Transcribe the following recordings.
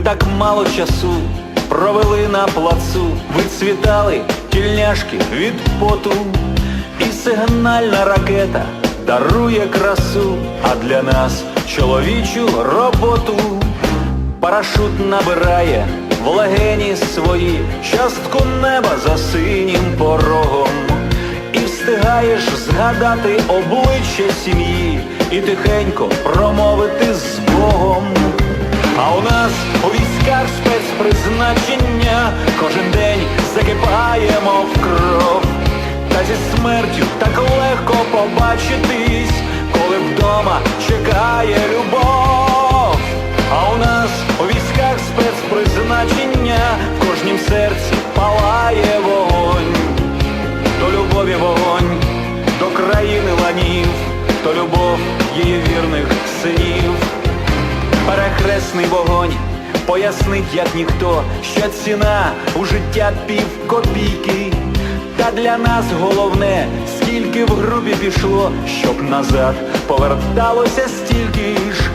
так мало часу провели на плацу, вицвітали тільняшки від поту, і сигнальна ракета дарує красу, а для нас чоловічу роботу. Парашут набирає в легені свої частку неба за синім порогом. І встигаєш згадати обличчя сім'ї і тихенько промовити з Богом. А у нас у військах спецпризначення кожен день закипаємо в кров. Та зі смертю так легко побачитись, коли вдома чекає любов. А у нас у військах спецпризначення в кожнім серці палає вогонь. До любові вогонь, до країни ланів, то любов її вірних синів. Перехресний вогонь пояснить, як ніхто, що ціна у життя пів копійки. Та для нас головне, скільки в грубі пішло, щоб назад поверталося стільки ж.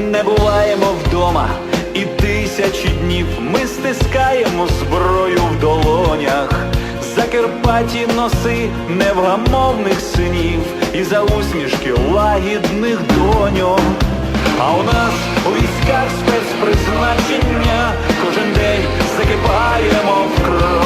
Не буваємо вдома, і тисячі днів ми стискаємо зброю в долонях. Закарпаті носи невгамовних синів і за усмішки лагідних доньок. А у нас у військах спецпризначення кожен день закипаємо в кров.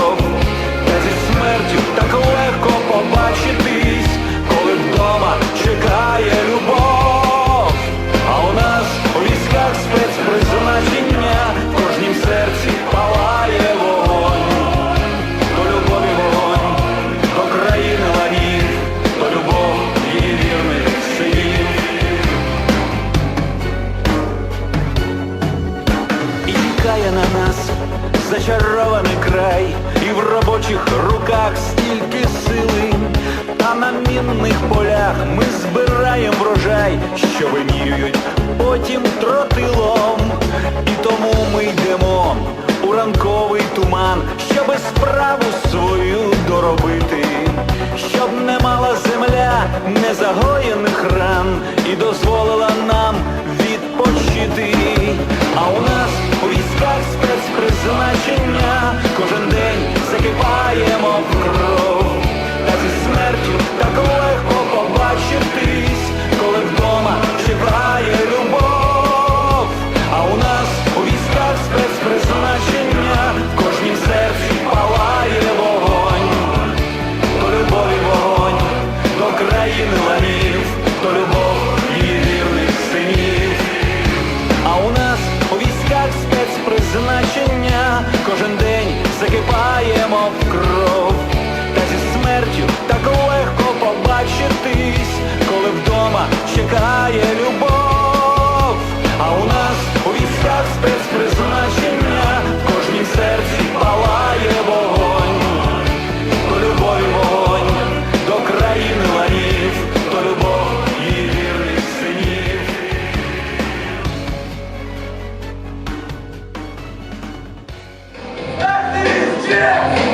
Чекає на нас зачарований край, і в робочих руках стільки сили, а на мінних полях ми збираємо врожай, що вимірюють потім тротилом. І тому ми йдемо у ранковий туман, щоби справу свою доробити, щоб не мала земля незагоєних ран і дозволила нам відпочити. А у нас Yeah!